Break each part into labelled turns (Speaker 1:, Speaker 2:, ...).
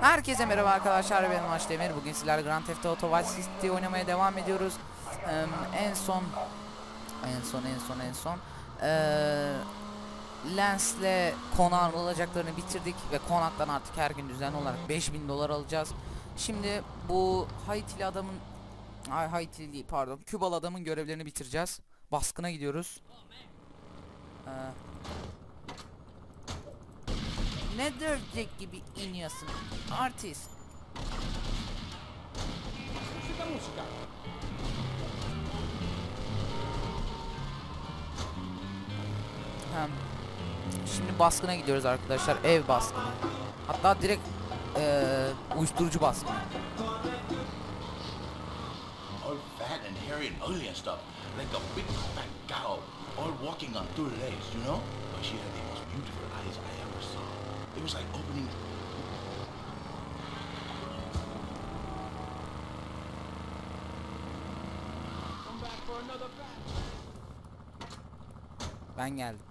Speaker 1: Herkese merhaba arkadaşlar ben Maç Demir. Bugün sizlerle Grand Theft Auto Vice City oynamaya devam ediyoruz. Eee, en son en son en son en son eee Lens'le konağın alacaklarını bitirdik ve konaktan artık her gün düzenli olarak 5000 dolar alacağız. Şimdi bu Haitili adamın Ay Haitili değil pardon Kübalı adamın görevlerini bitireceğiz. Baskına gidiyoruz. Ne dövecek gibi iniyorsun artist. Hem şimdi baskına gidiyoruz arkadaşlar ev baskını. Hatta direkt eee uyuşturucu baskını.
Speaker 2: fat walking on two legs, you know? But she had the most beautiful eyes I ever saw. It was like opening.
Speaker 3: Come back for another batch.
Speaker 1: Ben geldim.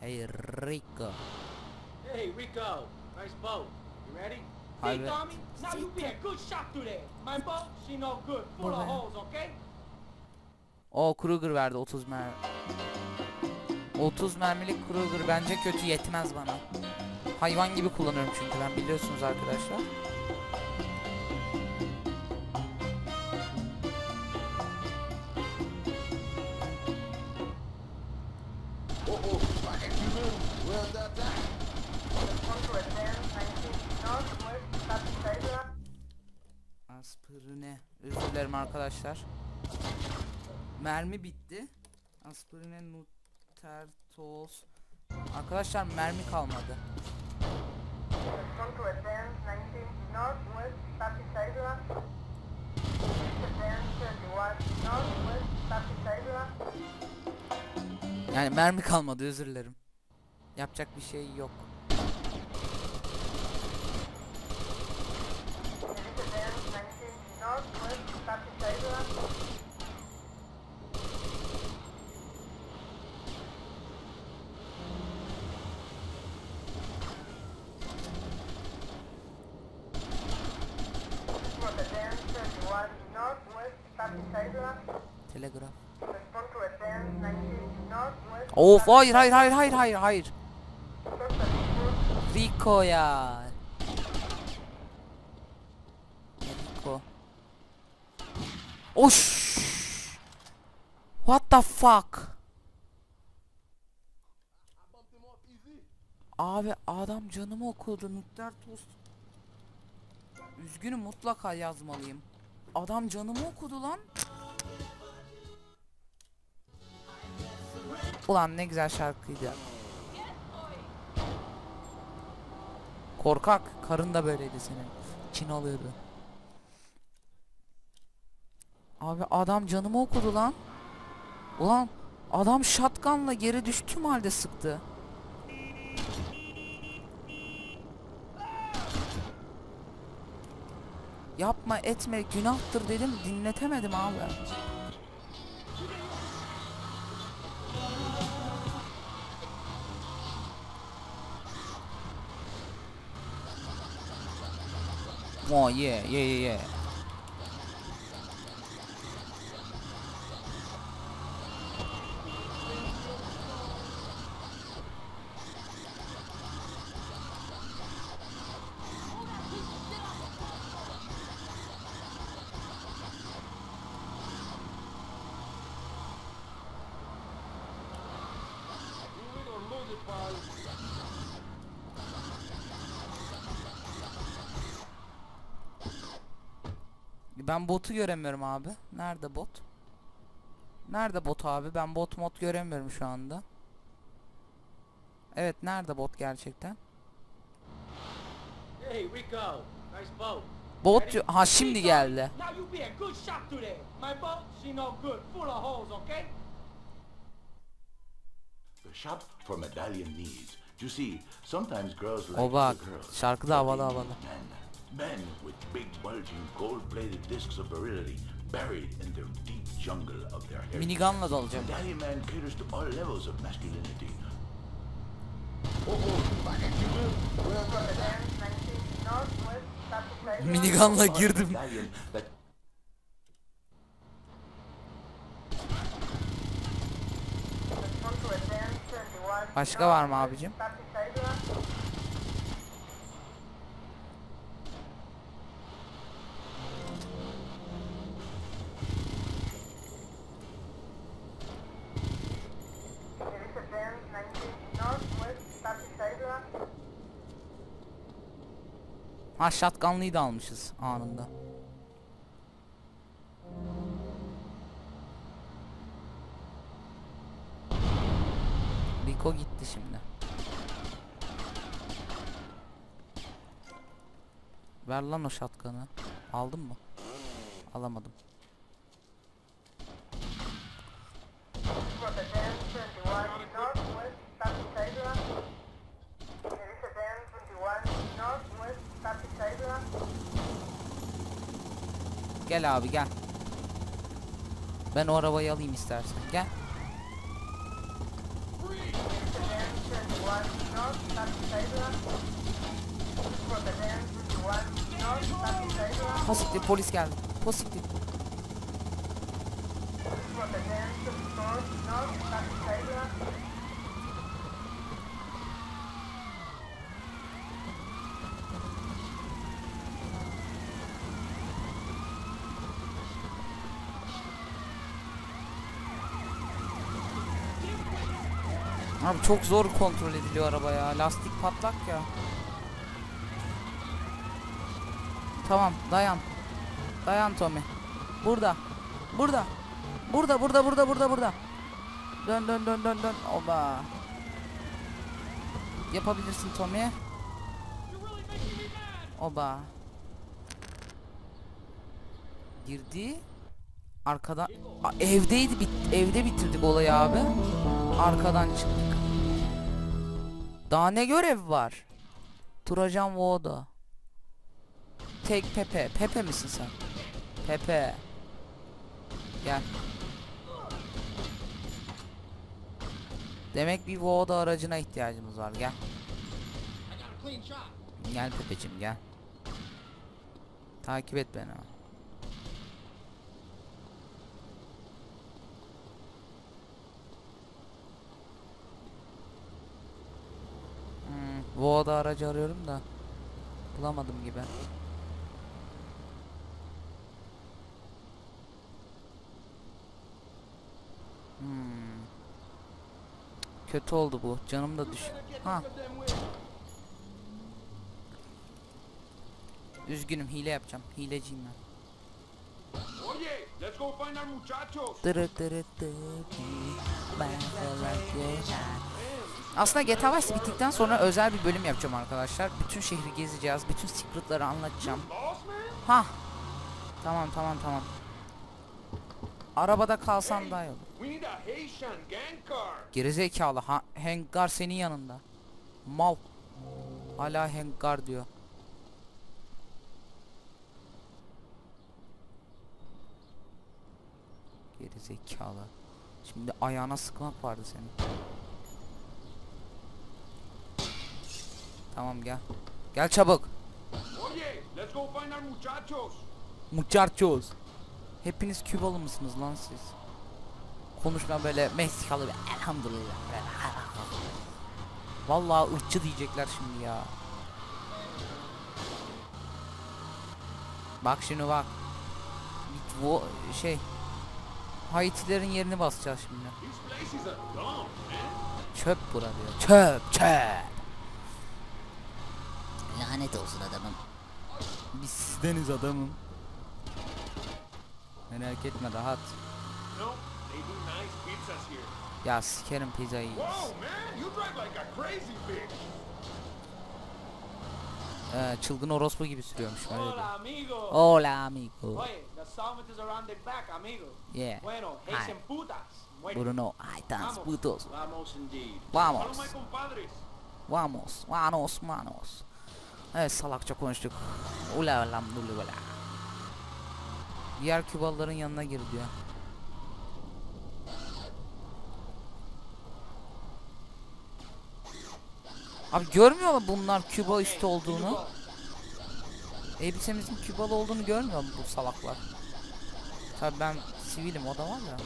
Speaker 1: Hey Rico.
Speaker 3: Hey, Rico. Nice boat. You ready? Hey. Tommy. Now you be a good shot today. My boat, she no good. Full of holes, okay?
Speaker 1: O Kruger verdi 30 mermi. 30 mermilik Kruger bence kötü yetmez bana. Hayvan gibi kullanıyorum çünkü ben biliyorsunuz arkadaşlar. Aspirine. Özür arkadaşlar. Mermi bitti. Aspirine Nutertos. Arkadaşlar mermi kalmadı. Yani mermi kalmadı özür dilerim. Yapacak bir şey yok. Telegraf. Of hayır hayır hayır hayır hayır hayır. Rico ya. Rico. Oş. What the fuck? Abi adam canımı okudu. Nükleer tost. Üzgünüm mutlaka yazmalıyım. Adam canımı okudu lan. Ulan ne güzel şarkıydı. Korkak. Karın da böyleydi senin. Çin alıyordu. Abi adam canımı okudu lan. Ulan adam shotgunla geri düştüğüm halde sıktı. Yapma etme günahtır dedim dinletemedim abi. Oh yeah yeah yeah yeah. Ben botu göremiyorum abi. Nerede bot? Nerede bot abi? Ben bot mod göremiyorum şu anda. Evet nerede bot gerçekten?
Speaker 3: Hey, Rico. Nice boat.
Speaker 1: Bot ha şimdi geldi.
Speaker 3: Now you be a good shot today. My boat, she no good. Full of holes, okay?
Speaker 2: The shop for medallion needs. You see, sometimes girls like
Speaker 1: O bak şarkı da havalı havalı.
Speaker 2: Men, men with big bulging gold-plated discs of virility buried in the deep jungle of their heritage.
Speaker 1: Minigunla dalacağım.
Speaker 2: Medallion man caters to all levels of masculinity. Oh, oh.
Speaker 1: Minigunla girdim.
Speaker 2: Medallion that
Speaker 1: Başka var mı abicim? Ha shotgunlıyı da almışız anında. Rico gitti şimdi. Ver lan o shotgun'ı. Aldın mı? Alamadım. Gel abi gel. Ben o arabayı alayım istersen. Gel. Posiktir polis geldi. Posiktir. Abi çok zor kontrol ediliyor araba ya. Lastik patlak ya. Tamam dayan. Dayan Tommy. Burada. Burada. Burada burada burada burada burada. Dön dön dön dön dön. Oba. Yapabilirsin Tommy. Oba. Girdi. Arkada Aa, evdeydi bit evde bitirdik olayı abi. Arkadan çıktık. Daha ne görev var? Turacan Voda. Tek Pepe. Pepe misin sen? Pepe. Gel. Demek bir Voda aracına ihtiyacımız var. Gel. Gel Pepeciğim gel. Takip et beni. Hmm, Voda aracı arıyorum da bulamadım gibi. Kötü oldu bu. Canım da düş. Ha. Üzgünüm hile yapacağım. Hileciyim ben. Dırı dırı dırı. Aslında GTA Vice bittikten sonra özel bir bölüm yapacağım arkadaşlar. Bütün şehri gezeceğiz. Bütün secretları anlatacağım. Ha. Tamam tamam tamam. Arabada kalsam daha iyi olur. Gerizekalı ha Hengar senin yanında. Mal. Hala Hengar diyor. Gerizekalı. Şimdi ayağına sıkmak vardı senin. Tamam gel. Gel çabuk.
Speaker 3: Oye, let's go find our muchachos.
Speaker 1: Muchachos. Hepiniz Kübalı mısınız lan siz? Konuşma böyle Meksikalı bir elhamdülillah. Vallahi ırkçı diyecekler şimdi ya. Bak şimdi bak. Bu şey Haitilerin yerini basacağız şimdi. Çöp bura diyor. Çöp çöp. Lanet olsun adamım. Biz sizdeniz adamım. Merak etme rahat. Ya sikerim pizzayı. Ee, çılgın orospu gibi sürüyormuş öyle diyor.
Speaker 3: Hola, amigo.
Speaker 1: Yeah. Hi. Bruno, ay
Speaker 3: Vamos.
Speaker 1: putos.
Speaker 3: Vamos.
Speaker 1: Vamos. Vamos, manos. Evet salakça konuştuk. Ula lam dulu ula. Diğer Kübalıların yanına gir diyor. Abi görmüyor mu bunlar Küba üstü olduğunu? Elbisemizin Kübalı olduğunu görmüyor mu bu salaklar? Tabii ben sivilim o da var ya.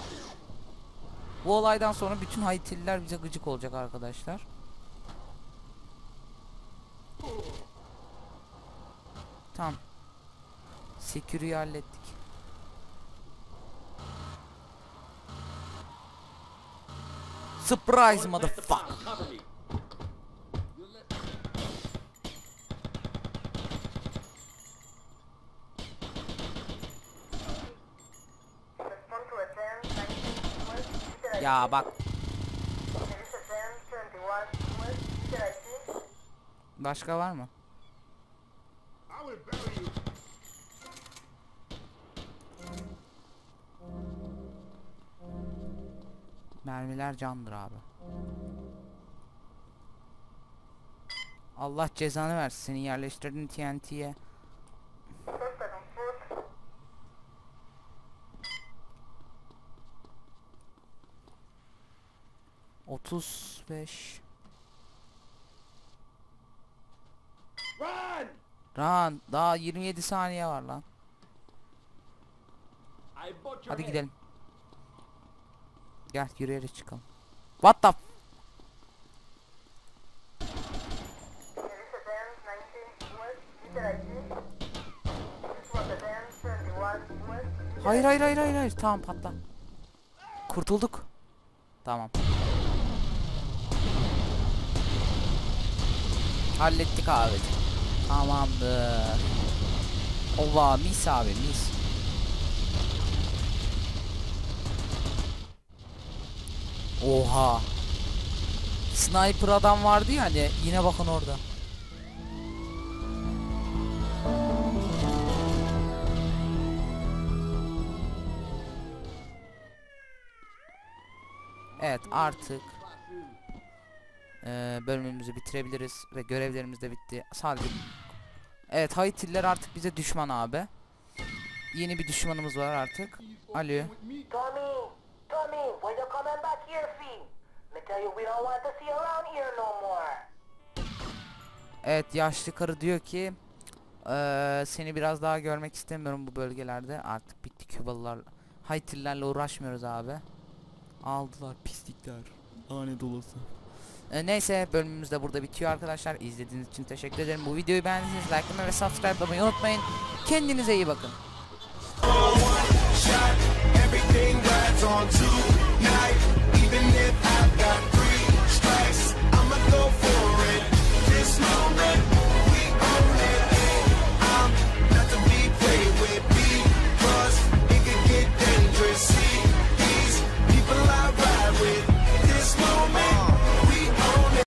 Speaker 1: Bu olaydan sonra bütün Haitililer bize gıcık olacak arkadaşlar. Tamam. Security'yi hallettik. Surprise motherfucker.
Speaker 3: Cover me.
Speaker 4: Respond to advance 19 west, should I
Speaker 1: Ya bak
Speaker 4: There is advance 21 west, should I see?
Speaker 1: başka var mı? Mermiler candır abi. Allah cezanı versin seni yerleştirdin TNT'ye. Otuz beş.
Speaker 3: Run!
Speaker 1: Lan daha 27 saniye var lan. Hadi gidelim. Gel yürüyerek çıkalım. What the f-
Speaker 4: There is advance 19 west, should I see? This was advance 21 west.
Speaker 1: Hayır hayır hayır hayır hayır tamam patla. Kurtulduk. Tamam. Hallettik abi. Tamamdır. Ova mis abi mis. Oha. Sniper adam vardı ya hani yine bakın orada. Evet artık eee, bölümümüzü bitirebiliriz ve görevlerimiz de bitti. Sadece Evet Haitililer artık bize düşman abi. Yeni bir düşmanımız var artık. Alo.
Speaker 4: Tommy! You coming back here, see? Me tell you we don't want to see you around here no more.
Speaker 1: Evet yaşlı karı diyor ki eee, seni biraz daha görmek istemiyorum bu bölgelerde. Artık bitti Kübalılar. Haitililerle uğraşmıyoruz abi. Aldılar pislikler. Lanet olası. E, neyse bölümümüz de burada bitiyor arkadaşlar. İzlediğiniz için teşekkür ederim. Bu videoyu beğendiyseniz like ve subscribe olmayı unutmayın. Kendinize iyi bakın.
Speaker 5: Rides on tonight. Even if I've got three strikes, I'ma go for it. This moment